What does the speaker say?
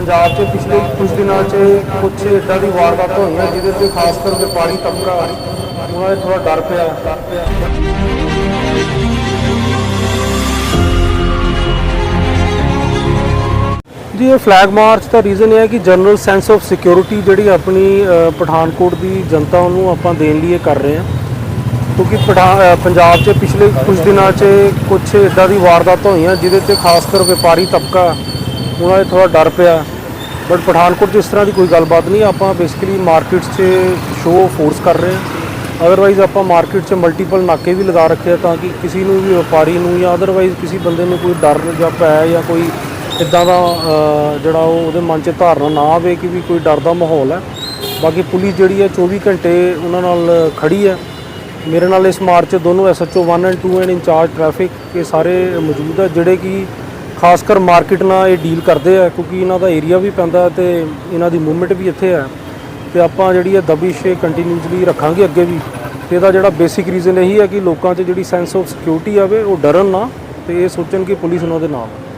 ਪੰਜਾਬ 'ਚ ਪਿਛਲੇ ਕੁਝ ਦਿਨਾਂ 'ਚ ਕੁਝ ਇਦਾਂ ਦੀ ਵਾਰਦਾਤਾਂ ਹੋਈਆਂ, ਜਿਹਦੇ ਤੇ ਖਾਸ ਕਰ ਵਪਾਰੀ ਤਬਕਾ ਉਹਨਾਂ ਦੇ ਥੋੜਾ ਡਰ ਪਿਆ। ਡਰ ਪਿਆ ਜੀ, ਇਹ ਫਲੈਗ ਮਾਰਚ ਦਾ ਰੀਜ਼ਨ ਇਹ ਹੈ ਕਿ ਜਨਰਲ ਸੈਂਸ ਆਫ ਸਿਕਿਉਰਿਟੀ ਜਿਹੜੀ ਆਪਣੀ ਪਠਾਨਕੋਟ ਦੀ ਜਨਤਾ ਉਹਨੂੰ ਆਪਾਂ ਦੇਣ ਲਈ ਇਹ ਕਰ ਰਹੇ ਹਾਂ। ਕਿਉਂਕਿ ਪਠਾ- ਪੰਜਾਬ 'ਚ ਪਿਛਲੇ ਕੁਝ ਦਿਨਾਂ 'ਚ ਕੁਝ ਇਦਾਂ ਦੀ ਵਾਰਦਾਤਾਂ ਹੋਈਆਂ, ਜਿਹਦੇ ਤੇ ਖਾਸ ਕਰ ਵਪਾਰੀ ਤਬਕਾ ਉਹਨਾਂ ਦੇ ਥੋੜਾ ਡਰ ਪਿਆ। ਬਟ ਪਠਾਨਕੋਟ 'ਚ ਇਸ ਤਰ੍ਹਾਂ ਦੀ ਕੋਈ ਗੱਲਬਾਤ ਨਹੀਂ। ਆਪਾਂ ਬੇਸਿਕਲੀ ਮਾਰਕੀਟਸ 'ਚ ਸ਼ੋਅ ਫੋਰਸ ਕਰ ਰਹੇ ਹਾਂ। ਅਦਰਵਾਈਜ਼ ਆਪਾਂ ਮਾਰਕੀਟ 'ਚ ਮਲਟੀਪਲ ਨਾਕੇ ਵੀ ਲਗਾ ਰੱਖੇ ਆ ਤਾਂ ਕਿ ਕਿਸੇ ਨੂੰ ਵੀ ਵਪਾਰੀ ਨੂੰ ਜਾਂ ਅਦਰਵਾਈਜ਼ ਕਿਸੇ ਬੰਦੇ ਨੂੰ ਕੋਈ ਡਰ ਜਾਂ ਪੈ ਜਾਂ ਕੋਈ ਇਦਾਂ ਦਾ ਜਿਹੜਾ ਉਹ ਉਹਦੇ ਮਨ 'ਚ ਧਾਰਨਾ ਨਾ ਆਵੇ ਕਿ ਵੀ ਕੋਈ ਡਰ ਦਾ ਮਾਹੌਲ ਹੈ। ਬਾਕੀ ਪੁਲਿਸ ਜਿਹੜੀ ਹੈ 24 ਘੰਟੇ ਉਹਨਾਂ ਨਾਲ ਖੜੀ ਹੈ। ਮੇਰੇ ਨਾਲ ਇਸ ਮਾਰਚ 'ਚ ਦੋਨੋਂ SHO 1 and 2 and incharge traffic ਇਹ ਸਾਰੇ ਮੌਜੂਦ ਹੈ। ਜਿਹੜੇ ਕਿ ਖਾਸ ਕਰ ਮਾਰਕੀਟ ਨਾਲ ਇਹ ਡੀਲ ਕਰਦੇ ਆ, ਕਿਉਂਕਿ ਇਹਨਾਂ ਦਾ ਏਰੀਆ ਵੀ ਪੈਂਦਾ ਤੇ ਇਹਨਾਂ ਦੀ ਮੂਵਮੈਂਟ ਵੀ ਇੱਥੇ ਹੈ। ਤੇ ਆਪਾਂ ਜਿਹੜੀ ਹੈ ਦਬਿਸ਼ ਕੰਟੀਨਿਊਸਲੀ ਰੱਖਾਂਗੇ ਅੱਗੇ ਵੀ। ਇਹਦਾ ਜਿਹੜਾ ਬੇਸਿਕ ਰੀਜ਼ਨ ਇਹੀ ਹੈ ਕਿ ਲੋਕਾਂ 'ਚ ਜਿਹੜੀ ਸੈਂਸ ਆਫ ਸਿਕਿਉਰਿਟੀ ਆਵੇ, ਉਹ ਡਰਨ ਨਾ ਤੇ ਇਹ ਸੋਚਣ ਕਿ ਪੁਲਿਸ ਉਹਨਾਂ ਦੇ ਨਾਲ ਹੈ